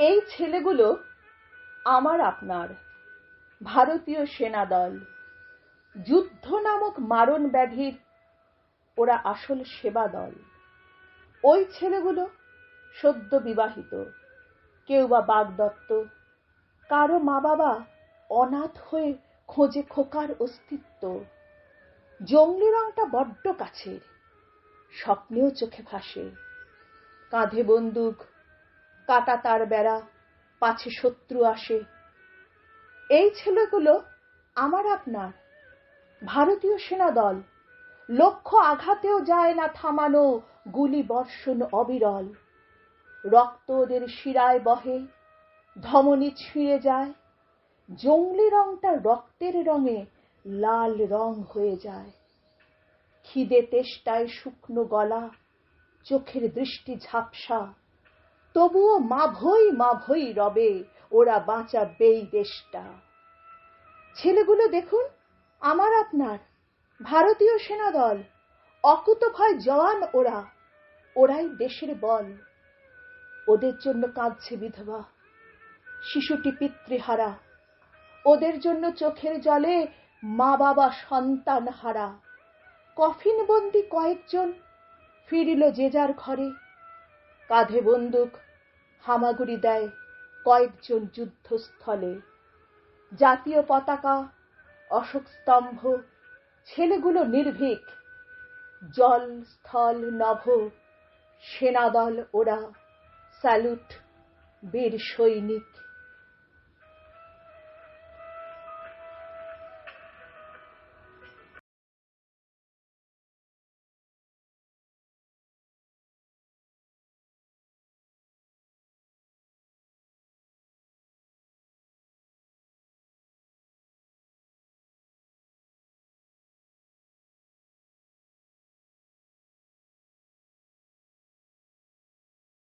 এই ছেলেগুলো আমার আপনার। ভারতীয় সেনাদল যুদ্ধ নামক মারণ ব্যাধির ওরা আসল সেবা দল। ওই ছেলেগুলো সদ্য বিবাহিত। কেউ বা বাগদত্ত, কারও মা বাবা অনাথ হয়ে খোঁজে খোকার অস্তিত্ব। জঙ্গলি রংটা বড্ড কাছের, স্বপ্নেও চোখে ভাসে। কাঁধে বন্দুক কাটা তার বেড়া, পাছে শত্রু আসে। এই ছেলেগুলো আমার আপনার। ভারতীয় সেনা দল। লক্ষ্য আঘাতেও যায় না থামানো গুলি বর্ষণ অবিরল। রক্ত ওদের শিরায় বহে, ধমনী ছিঁড়ে যায়। জঙ্গলি রংটা রক্তের রঙে লাল রং হয়ে যায়। খিদে তেষ্টায় শুকনো গলা, চোখের দৃষ্টি ঝাপসা। তবুও মাভই মাভই রবে, ওরা বাঁচাবেই দেশটা। ছেলেগুলো দেখুন, আমার আপনার, ভারতীয় সেনাদল অকুতভয় জওয়ান ওরা, ওরাই দেশের বল। ওদের জন্য কাঁদছে বিধবা, শিশুটি পিতৃহারা, ওদের জন্য চোখের জলে মা বাবা সন্তান হারা কফিনবন্দি কয়েকজন ফিরিল যে যার ঘরে কাঁধে বন্দুক, হামাগুড়ি দেয় কয়েকজন যুদ্ধস্থলে। জাতীয় পতাকা, অশোক স্তম্ভ, ছেলেগুলো নির্ভীক, জল, স্থল, নভ, সেনাদল, ওরা, স্যালুট, বীর সৈনিক।